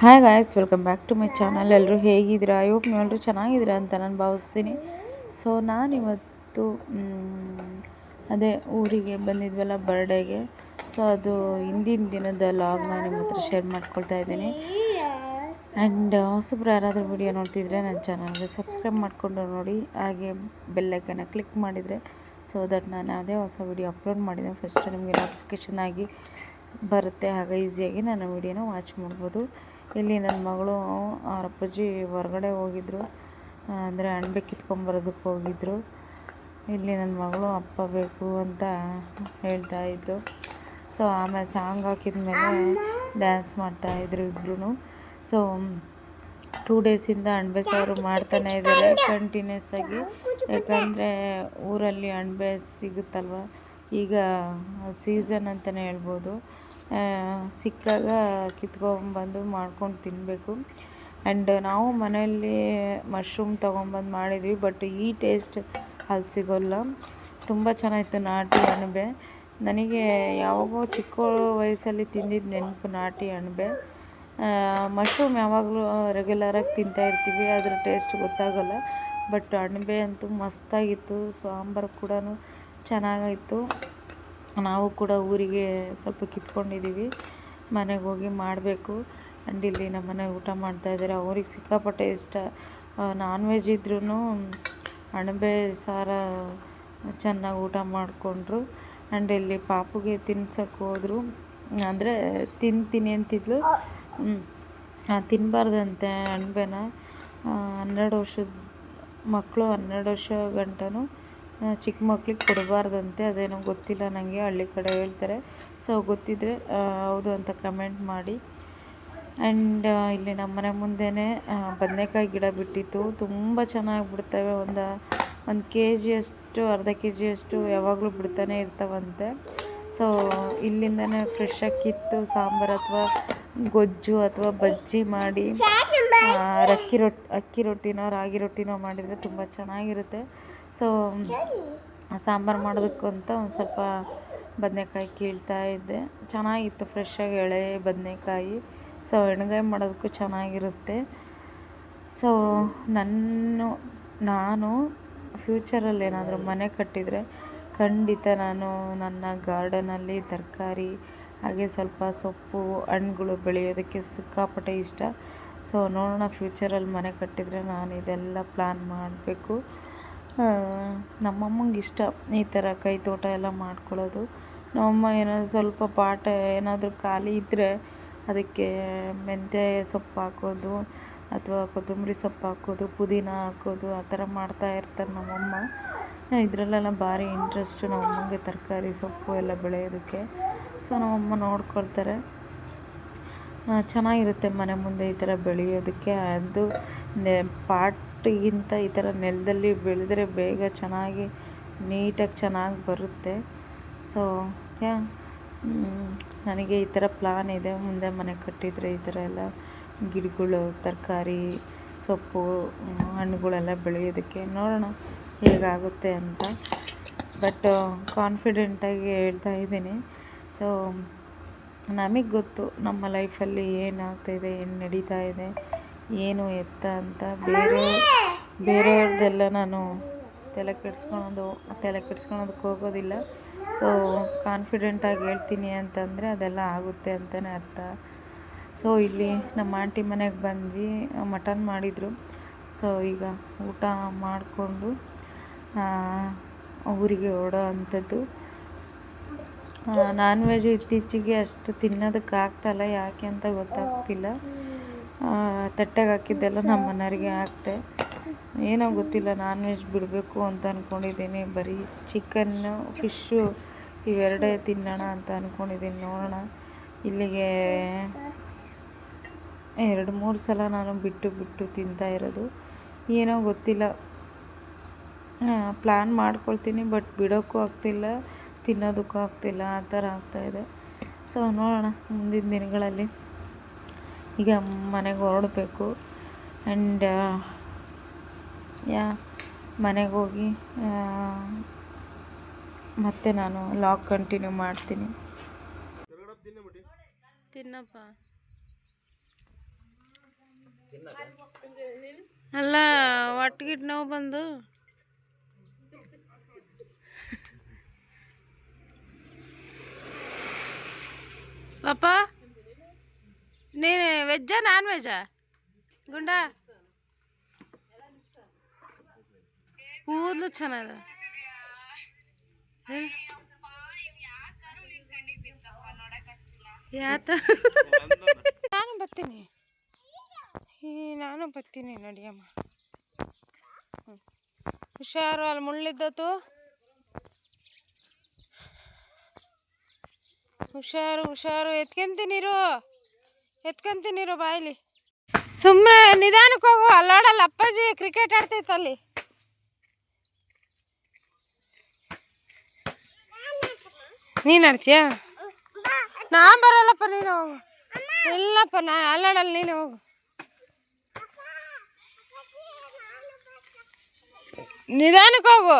Hi guys welcome back to my channel ಎಲ್ಲರೂ ಹೇಗಿದ್ದೀರಾ? ಅಯ್ಯೋ ಎಲ್ಲರೂ ಚೆನ್ನಾಗಿದ್ದೀರಾ ಅಂತ ನಾನು ಭಾವಿಸ್ತೀನಿ. ಸೊ ನಾನಿವತ್ತು ಅದೇ ಊರಿಗೆ ಬಂದಿದ್ವಲ್ಲ ಬರ್ಡೇಗೆ ಸೊ ಅದು ಹಿಂದಿನ ದಿನದ ಲಾಗ್ನ ನಿಮ್ಮ ಹತ್ರ ಶೇರ್ ಮಾಡ್ಕೊಳ್ತಾ ಇದ್ದೀನಿ. ಆ್ಯಂಡ್ ಹೊಸಬ್ರು ಯಾರಾದರೂ ವಿಡಿಯೋ ನೋಡ್ತಿದ್ರೆ ನನ್ನ ಚಾನಲ್ಗೆ ಸಬ್ಸ್ಕ್ರೈಬ್ ಮಾಡಿಕೊಂಡು ನೋಡಿ. ಹಾಗೆ ಬೆಲ್ಲೈಕನ್ನ ಕ್ಲಿಕ್ ಮಾಡಿದರೆ ಸೊ ದಟ್ ನಾನು ಯಾವುದೇ ಹೊಸ ವಿಡಿಯೋ ಅಪ್ಲೋಡ್ ಮಾಡಿದೆ ಫಸ್ಟ್ ನಿಮಗೆ ನೋಟಿಫಿಕೇಷನ್ ಆಗಿ ಬರುತ್ತೆ. ಆಗ ಈಸಿಯಾಗಿ ನಾನು ವಿಡಿಯೋನ ವಾಚ್ ಮಾಡ್ಬೋದು. ಇಲ್ಲಿ ನನ್ನ ಮಗಳು, ಅವ್ರ ಅಪ್ಪಾಜಿ ಹೊರಗಡೆ ಹೋಗಿದ್ರು. ಅಂದರೆ ಅಣಬೆ ಕಿತ್ಕೊಂಬರೋದಕ್ಕೆ ಹೋಗಿದ್ರು. ಇಲ್ಲಿ ನನ್ನ ಮಗಳು, ಅಪ್ಪ ಬೇಕು ಅಂತ ಹೇಳ್ತಾ ಇದ್ರು. ಸೊ ಆಮೇಲೆ ಸಾಂಗ್ ಹಾಕಿದ ಮೇಲೆ ಡ್ಯಾನ್ಸ್ ಮಾಡ್ತಾಯಿದ್ರು ಇಬ್ರು ಸೊ ಟೂ ಡೇಸಿಂದ ಅಣಬೆ ಸಾರು ಮಾಡ್ತಾನೆ ಇದ್ದಾರೆ ಕಂಟಿನ್ಯೂಸ್ ಆಗಿ. ಯಾಕಂದರೆ ಊರಲ್ಲಿ ಅಣಬೆ ಸಿಗುತ್ತಲ್ವ? ಈಗ ಸೀಸನ್ ಅಂತಲೇ ಹೇಳ್ಬೋದು. ಸಿಕ್ಕಾಗ ಕಿತ್ಕೊಂಬಂದು ಮಾಡ್ಕೊಂಡು ತಿನ್ನಬೇಕು ಆ್ಯಂಡ್ ನಾವು ಮನೆಯಲ್ಲಿ ಮಶ್ರೂಮ್ ತೊಗೊಂಬಂದು ಮಾಡಿದ್ವಿ, ಬಟ್ ಈ ಟೇಸ್ಟ್ ಅಲ್ಲಿ ಸಿಗೋಲ್ಲ. ತುಂಬ ಚೆನ್ನಾಗಿತ್ತು ನಾಟಿ ಅಣಬೆ. ನನಗೆ ಯಾವಾಗೋ ಚಿಕ್ಕ ವಯಸ್ಸಲ್ಲಿ ತಿಂದಿದ್ದು ನೆನಪು ನಾಟಿ ಅಣಬೆ. ಮಶ್ರೂಮ್ ಯಾವಾಗಲೂ ರೆಗ್ಯುಲರಾಗಿ ತಿಂತಾ ಇರ್ತೀವಿ, ಅದ್ರ ಟೇಸ್ಟ್ ಗೊತ್ತಾಗಲ್ಲ. ಬಟ್ ಅಣಬೆ ಅಂತೂ ಮಸ್ತಾಗಿತ್ತು, ಸಾಂಬಾರು ಕೂಡ ಚೆನ್ನಾಗಿತ್ತು ನಾವು ಕೂಡ ಊರಿಗೆ ಸ್ವಲ್ಪ ಕಿತ್ಕೊಂಡಿದ್ದೀವಿ. ಮನೆಗೆ ಹೋಗಿ ಮಾಡಬೇಕು. ಆ್ಯಂಡ್ ಇಲ್ಲಿ ನಮ್ಮ ಮನೆ ಊಟ ಮಾಡ್ತಾಯಿದ್ದಾರೆ ಅವ್ರಿಗೆ ಸಿಕ್ಕಾಪಟ್ಟೆ ಇಷ್ಟ. ನಾನ್ ವೆಜ್ ಇದ್ರೂ ಅಣಬೆ ಸಾರ ಚೆನ್ನಾಗಿ ಊಟ ಮಾಡಿಕೊಂಡ್ರು. ಆ್ಯಂಡ್ ಇಲ್ಲಿ ಪಾಪುಗೆ ತಿನ್ಸಕ್ಕೆ ಹೋದ್ರು. ಅಂದರೆ ತಿಂತೀನಿ ಅಂತಿದ್ಲು. ತಿನ್ನಬಾರ್ದಂತೆ ಅಣಬೆನ. ಹನ್ನೆರಡು ವರ್ಷದ ಮಕ್ಕಳು ಹನ್ನೆರಡು ವರ್ಷ ಗಂಟನೂ ಚಿಕ್ಕ ಮಕ್ಳಿಗೆ ಕೊಡಬಾರ್ದಂತೆ, ಅದೇನೋ ಗೊತ್ತಿಲ್ಲ ನನಗೆ ಹಳ್ಳಿ ಕಡೆ ಹೇಳ್ತಾರೆ. ಸೊ ಗೊತ್ತಿದ್ದರೆ ಹೌದು ಅಂತ ಕಮೆಂಟ್ ಮಾಡಿ. ಆ್ಯಂಡ್ ಇಲ್ಲಿ ನಮ್ಮ ಮನೆ ಮುಂದೆನೇ ಬದನೆಕಾಯಿ ಗಿಡ ಬಿಟ್ಟಿತ್ತು. ತುಂಬ ಚೆನ್ನಾಗಿ ಬಿಡ್ತವೆ ಒಂದು ಒಂದು ಕೆ ಜಿಯಷ್ಟು ಅರ್ಧ ಕೆ ಜಿಯಷ್ಟು ಯಾವಾಗಲೂ ಬಿಡ್ತಾನೆ ಇರ್ತಾವಂತೆ. ಸೊ ಇಲ್ಲಿಂದನೇ ಫ್ರೆಶ್ಶಾಗಿ ಕಿತ್ತು, ಸಾಂಬಾರು ಅಥವಾ ಗೊಜ್ಜು ಅಥವಾ ಬಜ್ಜಿ ಮಾಡಿ ಅಕ್ಕಿ ರೊಟ್ಟಿ ಅಕ್ಕಿ ರೊಟ್ಟಿನೋ, ರಾಗಿ ರೊಟ್ಟಿನೋ ಮಾಡಿದರೆ ತುಂಬ ಚೆನ್ನಾಗಿರುತ್ತೆ. ಸೊ ಸಾಂಬಾರು ಮಾಡೋದಕ್ಕಂತ ಒಂದು ಸ್ವಲ್ಪ ಬದನೆಕಾಯಿ ಕೀಳ್ತಾ ಇದ್ದೆ. ಚೆನ್ನಾಗಿತ್ತು ಫ್ರೆಶ್ಶಾಗಿ ಎಳೆ ಬದನೆಕಾಯಿ. ಸೊ ಎಣ್ಗಾಯಿ ಮಾಡೋದಕ್ಕೂ ಚೆನ್ನಾಗಿರುತ್ತೆ. ಸೊ ನನ್ನ ನಾನು ಫ್ಯೂಚರಲ್ಲಿ ಏನಾದರೂ ಮನೆ ಕಟ್ಟಿದರೆ ಖಂಡಿತ ನಾನು ನನ್ನ ಗಾರ್ಡನಲ್ಲಿ ತರಕಾರಿ ಹಾಗೆ ಸ್ವಲ್ಪ ಸೊಪ್ಪು ಹಣ್ಣುಗಳು ಬೆಳೆಯೋದಕ್ಕೆ ಸಿಕ್ಕಾಪಟ್ಟೆ ಇಷ್ಟ. ಸೊ ನೋಡೋಣ ಫ್ಯೂಚರಲ್ಲಿ ಮನೆ ಕಟ್ಟಿದರೆ ನಾನು ಇದೆಲ್ಲ ಪ್ಲ್ಯಾನ್ ಮಾಡಬೇಕು. ನಮ್ಮಮ್ಮಂಗೆ ಇಷ್ಟ ಈ ಥರ ಕೈ ತೋಟ ಎಲ್ಲ ಮಾಡ್ಕೊಳ್ಳೋದು ನಮ್ಮಮ್ಮ ಏನಾದ್ರು ಸ್ವಲ್ಪ ಪಾಟ ಏನಾದರೂ ಖಾಲಿ ಇದ್ದರೆ ಅದಕ್ಕೆ ಮೆಂತ್ಯ ಸೊಪ್ಪು ಹಾಕೋದು ಅಥವಾ ಕೊತ್ತಂಬರಿ ಸೊಪ್ಪು ಹಾಕೋದು, ಪುದೀನ ಹಾಕೋದು, ಆ ಥರ ಮಾಡ್ತಾ ಇರ್ತಾರೆ ನಮ್ಮಮ್ಮ. ಇದರಲ್ಲೆಲ್ಲ ಭಾರಿ ಇಂಟ್ರೆಸ್ಟು ನಮ್ಮಮ್ಮಂಗೆ ತರಕಾರಿ ಸೊಪ್ಪು ಎಲ್ಲ ಬೆಳೆಯೋದಕ್ಕೆ. ಸೊ ನಮ್ಮಮ್ಮ ನೋಡ್ಕೊಳ್ತಾರೆ. ಚೆನ್ನಾಗಿರುತ್ತೆ ಮನೆ ಮುಂದೆ ಈ ಥರ ಬೆಳೆಯೋದಕ್ಕೆ. ಅದು, ನೆ ಪಾಟಿಗಿಂತ ಈ ಥರ ನೆಲದಲ್ಲಿ ಬೆಳೆದ್ರೆ ಬೇಗ ಚೆನ್ನಾಗಿ ನೀಟಾಗಿ ಚೆನ್ನಾಗಿ ಬರುತ್ತೆ. ಸೊ ಯಾ ನನಗೆ ಈ ಥರ ಪ್ಲಾನ್ ಇದೆ. ಮುಂದೆ ಮನೆ ಕಟ್ಟಿದರೆ ಈ ಥರ ಎಲ್ಲ ಗಿಡಗಳು, ತರಕಾರಿ, ಸೊಪ್ಪು ಹಣ್ಣುಗಳೆಲ್ಲ ಬೆಳೆಯೋದಕ್ಕೆ ನೋಡೋಣ ಹೇಗಾಗುತ್ತೆ ಅಂತ. ಬಟ್ ಕಾನ್ಫಿಡೆಂಟಾಗಿ ಹೇಳ್ತಾ ಇದ್ದೀನಿ. ಸೊ ನಮಗೆ ಗೊತ್ತು ನಮ್ಮ ಲೈಫಲ್ಲಿ ಏನಾಗ್ತಾಯಿದೆ ಏನು ನಡೀತಾ ಇದೆ, ಏನು ಎತ್ತ ಅಂತ. ಬೇರೆ ಬೇರೆಯವ್ರದ್ದೆಲ್ಲ ನಾನು ತಲೆ ಕೆಡಿಸ್ಕೊಳೋದು ತಲೆ ಕೆಡಿಸ್ಕೊಳೋದಕ್ಕೆ ಹೋಗೋದಿಲ್ಲ. ಸೊ ಕಾನ್ಫಿಡೆಂಟಾಗಿ ಹೇಳ್ತೀನಿ ಅಂತಂದರೆ ಅದೆಲ್ಲ ಆಗುತ್ತೆ ಅಂತಲೇ ಅರ್ಥ. ಸೊ ಇಲ್ಲಿ ನಮ್ಮ ಆಂಟಿ ಮನೆಗೆ ಬಂದ್ವಿ, ಮಟನ್ ಮಾಡಿದರು. ಸೊ ಈಗ ಊಟ ಮಾಡಿಕೊಂಡು ಊರಿಗೆ ಓಡೋ ಅಂಥದ್ದು ನಾನ್ ವೆಜ್ ಇತ್ತೀಚೆಗೆ ಅಷ್ಟು ತಿನ್ನೋದಕ್ಕೆ ಆಗ್ತಲ್ಲ, ಯಾಕೆ ಅಂತ ಗೊತ್ತಾಗ್ತಿಲ್ಲ. ತಟ್ಟೆಗೆ ಹಾಕಿದ್ದೆಲ್ಲ ನಮ್ಮ ಮನೆಯವ್ರಿಗೆ ಹಾಕ್ತೆ. ಏನೋ ಗೊತ್ತಿಲ್ಲ ನಾನ್ ವೆಜ್ ಬಿಡಬೇಕು ಅಂತ ಅಂದ್ಕೊಂಡಿದ್ದೀನಿ ಬರೀ ಚಿಕನ್ನು ಫಿಶ್ಶು ಇವೆರಡೇ ತಿನ್ನೋಣ ಅಂತ ಅಂದ್ಕೊಂಡಿದ್ದೀನಿ ನೋಡೋಣ. ಇಲ್ಲಿಗೆ ಎರಡು ಮೂರು ಸಲ ನಾನು ಬಿಟ್ಟು ಬಿಟ್ಟು ತಿಂತಾ ಇರೋದು. ಏನೋ ಗೊತ್ತಿಲ್ಲ. ಪ್ಲ್ಯಾನ್ ಮಾಡ್ಕೊಳ್ತೀನಿ ಬಟ್ ಬಿಡೋಕ್ಕೂ ಆಗ್ತಿಲ್ಲ, ತಿನ್ನೋದಕ್ಕೂ ಆಗ್ತಿಲ್ಲ, ಆ ಥರ ಆಗ್ತಾಯಿದೆ ಸೊ ನೋಡೋಣ ಮುಂದಿನ ದಿನಗಳಲ್ಲಿ. ಈಗ ಮನೆಗೆ ಹೊರಡಬೇಕು. ಆ್ಯಂಡ್ ಯಾ ಮನೆಗೆ ಹೋಗಿ ಮತ್ತೆ ನಾನು ಲಾಗ್ ಕಂಟಿನ್ಯೂ ಮಾಡ್ತೀನಿ. ತಿನ್ನಪ್ಪ. ಅಲ್ಲ ಒಟ್ಟಿಗಿಟ್ಟು ನೋವು ಬಂದು. ಪಾಪ ನೀನು ವೆಜ್ಜಾ ನಾನ್ ವೆಜ್ಜಾ ಗುಂಡ? ಕೂದಲು ಚೆನ್ನಾಗ ಯಾತ ನಾನು ಬರ್ತೀನಿ. ಈ ನಾನು ಬರ್ತೀನಿ ನಡಿಯಮ್ಮ ಹುಷಾರು, ಅಲ್ಲಿ ಮುಳ್ಳಿದ್ದತ್ತು ಹುಷಾರು ಹುಷಾರು, ಎತ್ಕೊಂತೀನಿರು. ಎತ್ಕೊಂತೀನಿರು ಬಾಯಿಲಿ. ಸುಮ್ಮನೆ ನಿಧಾನಕ್ಕೆ ಹೋಗು, ಅಲ್ಲಾಡಲ್ಲ ಅಪ್ಪಾಜಿ ಕ್ರಿಕೆಟ್ ಆಡ್ತೈತೆ ಅಲ್ಲಿ. ನೀನು ಆಡ್ತೀಯಾ ನಾ ಬರಲ್ಲಪ್ಪ ನೀನು ಹೋಗು. ಇಲ್ಲಪ್ಪ ನಾ ಅಲ್ಲಾಡಲ್ಲ ನೀನು ಹೋಗು. ನಿಧಾನಕ್ಕೆ ಹೋಗು.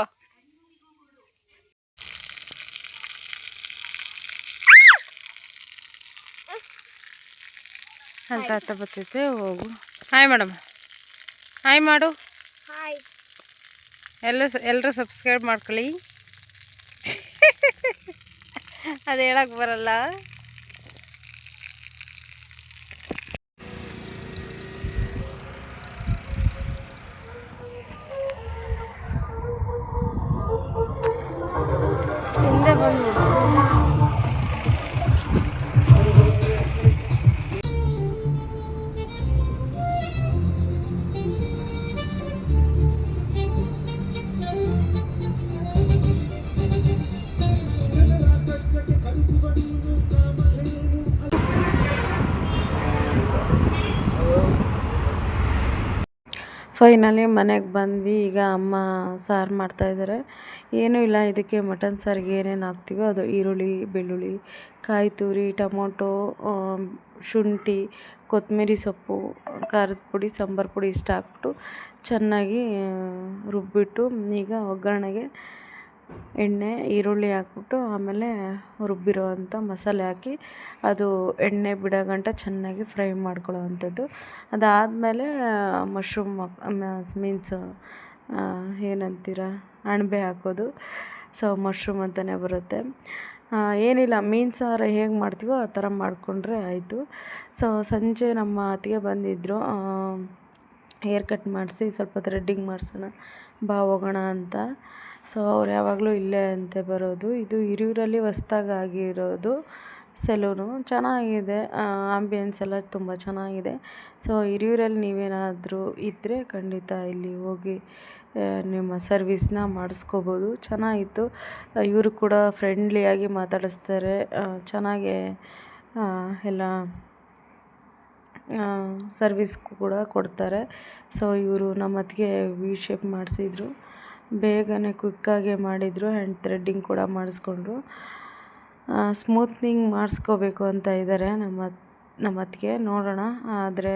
ಅಂತ ಅತ್ತ ಬರ್ತೈತೆ ಹೋಗು. ಹಾಯ್ ಮೇಡಮ್ ಹಾಯ್ ಮಾಡು. ಹಾಯ್ ಎಲ್ಲ ಎಲ್ಲರೂ ಸಬ್ಸ್ಕ್ರೈಬ್ ಮಾಡ್ಕೊಳ್ಳಿ. ಅದು ಹೇಳಕ್ ಬರಲ್ಲ. ಫೈನಲಿ ಮನೆಗೆ ಬಂದ್ವಿ. ಈಗ ಅಮ್ಮ ಸಾರು ಮಾಡ್ತಾಯಿದ್ದಾರೆ ಏನೂ ಇಲ್ಲ, ಇದಕ್ಕೆ ಮಟನ್ ಸಾರಿಗೆ ಏನೇನು ಹಾಕ್ತೀವೋ ಅದು ಈರುಳ್ಳಿ, ಬೆಳ್ಳುಳ್ಳಿ, ಕಾಯಿ ತುರಿ, ಟೊಮೊಟೊ ಶುಂಠಿ, ಕೊತ್ತಂಬರಿ ಸೊಪ್ಪು, ಖಾರದ ಪುಡಿ, ಸಾಂಬಾರು ಪುಡಿ ಇಷ್ಟು ಹಾಕ್ಬಿಟ್ಟು ಚೆನ್ನಾಗಿ ರುಬ್ಬಿಟ್ಟು ಈಗ ಒಗ್ಗರಣೆಗೆ ಎಣ್ಣೆ, ಈರುಳ್ಳಿ ಹಾಕ್ಬಿಟ್ಟು ಆಮೇಲೆ ರುಬ್ಬಿರೋ ಅಂಥ ಮಸಾಲೆ ಹಾಕಿ ಅದು ಎಣ್ಣೆ ಬಿಡೋಗಂಟ ಚೆನ್ನಾಗಿ ಫ್ರೈ ಮಾಡ್ಕೊಳ್ಳೋ ಅಂಥದ್ದು. ಅದಾದಮೇಲೆ ಮಶ್ರೂಮ್ ಮೀನ್ಸ್ ಏನಂತೀರ, ಅಣಬೆ ಹಾಕೋದು. ಸೊ ಮಶ್ರೂಮ್ ಅಂತಲೇ ಬರುತ್ತೆ. ಏನಿಲ್ಲ ಮೀನು ಸಾರು ಹೇಗೆ ಮಾಡ್ತೀವೋ ಆ ಥರ ಮಾಡಿಕೊಂಡ್ರೆ ಆಯಿತು. ಸೊ ಸಂಜೆ ನಮ್ಮ ಅತ್ತಿಗೆ ಬಂದಿದ್ದರು ಹೇರ್ ಕಟ್ ಮಾಡಿಸಿ ಸ್ವಲ್ಪ ಥ್ರೆಡ್ಡಿಂಗ್ ಮಾಡಿಸೋಣ, ಬಾ ಹೋಗೋಣ ಅಂತ. ಸೊ ಅವ್ರು ಯಾವಾಗಲೂ ಇಲ್ಲೇ ಅಂತೆ ಬರೋದು. ಇದು ಹಿರಿಯೂರಲ್ಲಿ ಹೊಸ್ದಾಗಿ ಆಗಿರೋದು ಸೆಲೂನು. ಚೆನ್ನಾಗಿದೆ ಆಂಬಿಯನ್ಸ್ ಎಲ್ಲ ತುಂಬ ಚೆನ್ನಾಗಿದೆ. ಸೊ ಹಿರಿಯೂರಲ್ಲಿ ನೀವೇನಾದರೂ ಇದ್ದರೆ ಖಂಡಿತ ಇಲ್ಲಿ ಹೋಗಿ ನಿಮ್ಮ ಸರ್ವಿಸ್ನ ಮಾಡಿಸ್ಕೋಬೋದು. ಚೆನ್ನಾಗಿತ್ತು. ಇವರು ಕೂಡ ಫ್ರೆಂಡ್ಲಿಯಾಗಿ ಮಾತಾಡಿಸ್ತಾರೆ. ಚೆನ್ನಾಗೆ ಎಲ್ಲ ಸರ್ವಿಸ್ ಕೂಡ ಕೊಡ್ತಾರೆ. ಸೊ ಇವರು ನಮ್ಮತ್ತಿಗೆ ವಿ ಶೇಪ್ ಮಾಡಿಸಿದ್ರು. ಬೇಗನೆ ಕ್ವಿಕ್ಕಾಗೆ ಮಾಡಿದರು ಆ್ಯಂಡ್ ಥ್ರೆಡ್ಡಿಂಗ್ ಕೂಡ ಮಾಡಿಸ್ಕೊಂಡ್ರು. ಸ್ಮೂತ್ನಿಂಗ್ ಮಾಡಿಸ್ಕೋಬೇಕು ಅಂತ ಇದ್ದಾರೆ ನಮ್ಮ ನಮ್ಮ ಅತ್ತಿಗೆ, ನೋಡೋಣ. ಆದರೆ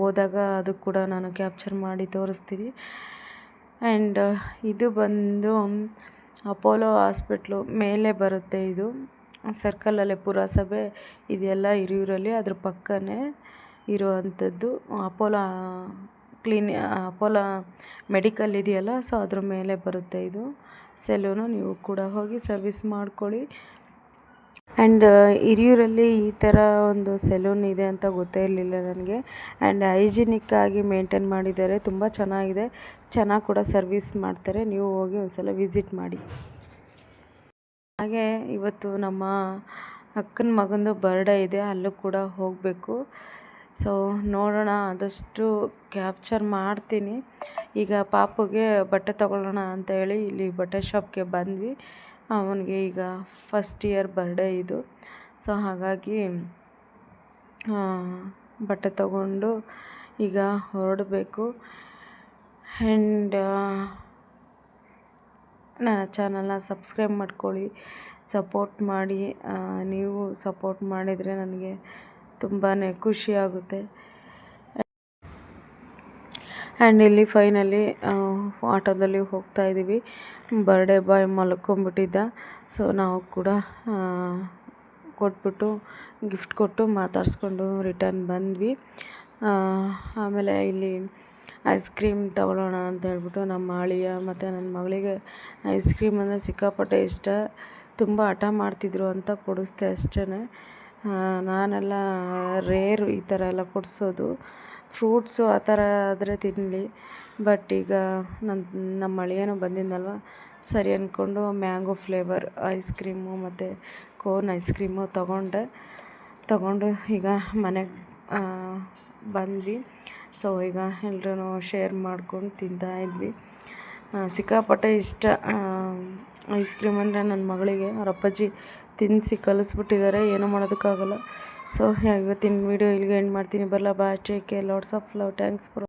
ಹೋದಾಗ ಅದು ಕೂಡ ನಾನು ಕ್ಯಾಪ್ಚರ್ ಮಾಡಿ ತೋರಿಸ್ತೀನಿ. ಆ್ಯಂಡ್, ಇದು ಬಂದು ಅಪೋಲೋ ಹಾಸ್ಪಿಟ್ಲು ಮೇಲೆ ಬರುತ್ತೆ ಇದು. ಸರ್ಕಲಲ್ಲೇ ಪುರಸಭೆ ಇದೆಲ್ಲ ಹಿರಿಯೂರಲ್ಲಿ ಅದ್ರ ಪಕ್ಕನೇ ಇರುವಂಥದ್ದು. ಅಪೋಲೋ ಕ್ಲೀನ್ ಅಪೋಲೋ ಮೆಡಿಕಲ್ ಇದೆಯಲ್ಲ, ಸೊ ಅದ್ರ ಮೇಲೆ ಬರುತ್ತೆ ಇದು. ಸೆಲೂನು ನೀವು ಕೂಡ ಹೋಗಿ ಸರ್ವಿಸ್ ಮಾಡ್ಕೊಳ್ಳಿ. ಆ್ಯಂಡ್ ಹಿರಿಯೂರಲ್ಲಿ ಈ ಥರ ಒಂದು ಸೆಲೂನ್ ಇದೆ ಅಂತ ಗೊತ್ತೇ ಇರಲಿಲ್ಲ ನನಗೆ. ಆ್ಯಂಡ್ ಹೈಜಿನಿಕ್ಕಾಗಿ ಮೇಂಟೈನ್ ಮಾಡಿದ್ದಾರೆ. ತುಂಬ ಚೆನ್ನಾಗಿದೆ. ಚೆನ್ನಾಗಿ ಕೂಡ ಸರ್ವಿಸ್ ಮಾಡ್ತಾರೆ. ನೀವು ಹೋಗಿ ಒಂದು ಸಲ ವಿಸಿಟ್ ಮಾಡಿ. ಹಾಗೆ ಇವತ್ತು ನಮ್ಮ ಅಕ್ಕನ ಮಗಂದು ಬರ್ಡೇ ಇದೆ. ಅಲ್ಲೂ ಕೂಡ ಹೋಗಬೇಕು. ಸೊ ನೋಡೋಣ, ಆದಷ್ಟು ಕ್ಯಾಪ್ಚರ್ ಮಾಡ್ತೀನಿ. ಈಗ ಪಾಪುಗೆ ಬಟ್ಟೆ ತಗೊಳ್ಳೋಣ ಅಂತ ಹೇಳಿ ಇಲ್ಲಿ ಬಟ್ಟೆ ಶಾಪ್ಗೆ ಬಂದ್ವಿ. ಅವನಿಗೆ ಈಗ ಫಸ್ಟ್ ಇಯರ್ ಬರ್ಡೇ ಇದು. ಸೊ ಹಾಗಾಗಿ ಬಟ್ಟೆ ತಗೊಂಡು ಈಗ ಹೊರಡಬೇಕು. ಆ್ಯಂಡ್ ನನ್ನ ಚಾನಲ್ನ ಸಬ್ಸ್ಕ್ರೈಬ್ ಮಾಡ್ಕೊಳ್ಳಿ. ಸಪೋರ್ಟ್ ಮಾಡಿ ನೀವು ಸಪೋರ್ಟ್ ಮಾಡಿದರೆ ನನಗೆ ತುಂಬಾ ಖುಷಿಯಾಗುತ್ತೆ. ಆ್ಯಂಡ್ ಇಲ್ಲಿ ಫೈನಲಿ ಆಟೋದಲ್ಲಿ ಹೋಗ್ತಾ ಇದ್ದೀವಿ. ಬರ್ಡೇ ಬಾಯ್ ಮಲ್ಕೊಂಬಿಟ್ಟಿದ್ದ ಸೊ ನಾವು ಕೂಡ ಕೊಟ್ಬಿಟ್ಟು ಗಿಫ್ಟ್ ಕೊಟ್ಟು ಮಾತಾಡಿಸ್ಕೊಂಡು ರಿಟರ್ನ್ ಬಂದ್ವಿ. ಆಮೇಲೆ ಇಲ್ಲಿ ಐಸ್ ಕ್ರೀಮ್ ತಗೊಳ್ಳೋಣ ಅಂತ ಹೇಳ್ಬಿಟ್ಟು ನಮ್ಮ ಅಳಿಯ ಮತ್ತು ನನ್ನ ಮಗಳಿಗೆ ಐಸ್ ಕ್ರೀಮ್ ಅಂದರೆ ಸಿಕ್ಕಾಪಟ್ಟೆ ಇಷ್ಟ. ತುಂಬ ಹಠ ಮಾಡ್ತಿದ್ರು ಅಂತ ಕೊಡಿಸ್ದೆ ಅಷ್ಟೇ ನಾನೆಲ್ಲ ರೇರು ಈ ಥರ ಎಲ್ಲ ಕೊಡಿಸೋದು. ಫ್ರೂಟ್ಸು ಆ ಥರ ಆದರೆ ತಿನ್ನಲಿ ಬಟ್ ಈಗ ನನ್ನ ನಮ್ಮ ಅಳಿಯನೂ ಬಂದಿದ್ದಲ್ವ ಸರಿ ಅಂದ್ಕೊಂಡು ಮ್ಯಾಂಗೋ ಫ್ಲೇವರ್ ಐಸ್ ಕ್ರೀಮು ಮತ್ತು ಕೋನ್ ಐಸ್ ಕ್ರೀಮು ತೊಗೊಂಡೆ. ತೊಗೊಂಡು ಈಗ ಮನೆಗೆ ಬಂದ್ವಿ. ಸೊ ಈಗ ಎಲ್ಲರೂ ಶೇರ್ ಮಾಡ್ಕೊಂಡು ತಿಂತಾಯಿದ್ವಿ ಸಿಕ್ಕಾಪಟ್ಟೆ ಇಷ್ಟ. ಐಸ್ ಕ್ರೀಮ್ ಅಂದರೆ ನನ್ನ ಮಗಳಿಗೆ, ಅವ್ರ ಅಪ್ಪಾಜಿ ತಿನ್ನಿಸಿ ಕಲಿಸ್ಬಿಟ್ಟಿದ್ದಾರೆ, ಏನೂ ಮಾಡೋದಕ್ಕಾಗಲ್ಲ. ಸೊ ಇವತ್ತಿನ ವೀಡಿಯೋ ಇಲ್ಲಿಗೆ ಎಂಡ್ ಮಾಡ್ತೀನಿ. ಬರಲ್ಲ bye take care lots of love thanks for